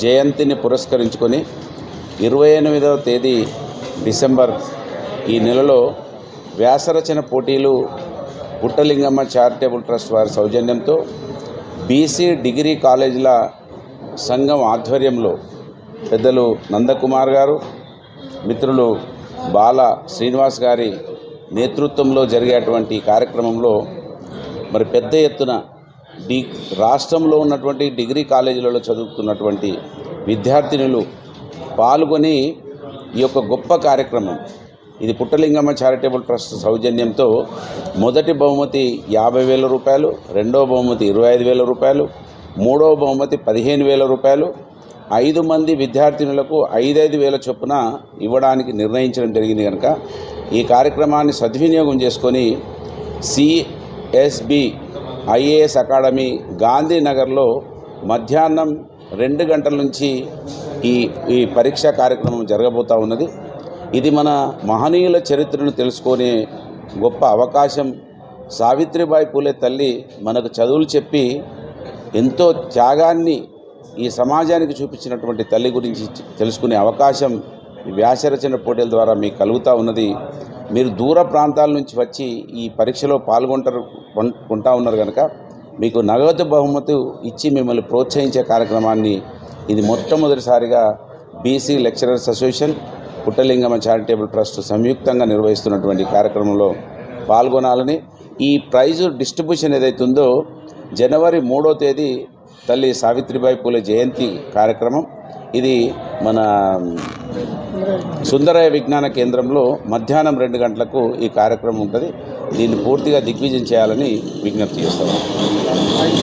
జయంతిని పురస్కరించుకొని ఇరవై ఎనిమిదవ తేదీ డిసెంబర్ ఈ నెలలో వ్యాసరచన పోటీలు పుట్టలింగమ్మ చారిటబుల్ ట్రస్ట్ వారి సౌజన్యంతో బీసీ డిగ్రీ కాలేజీల సంఘం ఆధ్వర్యంలో పెద్దలు నందకుమార్ గారు మిత్రులు బాల శ్రీనివాస్ గారి నేతృత్వంలో జరిగేటువంటి కార్యక్రమంలో మరి పెద్ద ఎత్తున డి రాష్ట్రంలో ఉన్నటువంటి డిగ్రీ కాలేజీలలో చదువుతున్నటువంటి విద్యార్థినులు పాల్గొని ఈ యొక్క గొప్ప కార్యక్రమం ఇది పుట్టలింగమ్మ చారిటబుల్ ట్రస్ట్ సౌజన్యంతో మొదటి బహుమతి యాభై వేల రూపాయలు రెండవ బహుమతి ఇరవై ఐదు వేల రూపాయలు మూడవ బహుమతి పదిహేను వేల రూపాయలు ఐదు మంది విద్యార్థినులకు ఐదైదు వేల చొప్పున ఇవ్వడానికి నిర్ణయించడం జరిగింది కనుక ఈ కార్యక్రమాన్ని సద్వినియోగం చేసుకొని సిఎస్బి ఐఏఎస్ అకాడమీ గాంధీనగర్లో మధ్యాహ్నం రెండు గంటల నుంచి ఈ ఈ పరీక్షా కార్యక్రమం జరగబోతూ ఉన్నది. ఇది మన మహనీయుల చరిత్రను తెలుసుకునే గొప్ప అవకాశం. సావిత్రిబాయి పూలే తల్లి మనకు చదువులు చెప్పి ఎంతో త్యాగాన్ని ఈ సమాజానికి చూపించినటువంటి తల్లి గురించి తెలుసుకునే అవకాశం ఈ వ్యాసరచన పోటీల ద్వారా మీకు కలుగుతూ ఉన్నది. మీరు దూర ప్రాంతాల నుంచి వచ్చి ఈ పరీక్షలో పాల్గొంటారు ఉంటా ఉన్నారు కనుక మీకు నగదు బహుమతి ఇచ్చి మిమ్మల్ని ప్రోత్సహించే కార్యక్రమాన్ని ఇది మొట్టమొదటిసారిగా BC lecturers association Puttalingama charitable trust సంయుక్తంగా నిర్వహిస్తున్నటువంటి కార్యక్రమంలో పాల్గొనాలని ఈ ప్రైజు డిస్ట్రిబ్యూషన్ ఏదైతే ఉందో జనవరి మూడో తేదీ తల్లి సావిత్రిబాయి పూలే జయంతి కార్యక్రమం. ఇది మన సుందరయ్య విజ్ఞాన కేంద్రంలో మధ్యాహ్నం రెండు గంటలకు ఈ కార్యక్రమం ఉంటుంది. దీన్ని పూర్తిగా దిగ్విజయం చేయాలని విజ్ఞప్తి చేస్తాను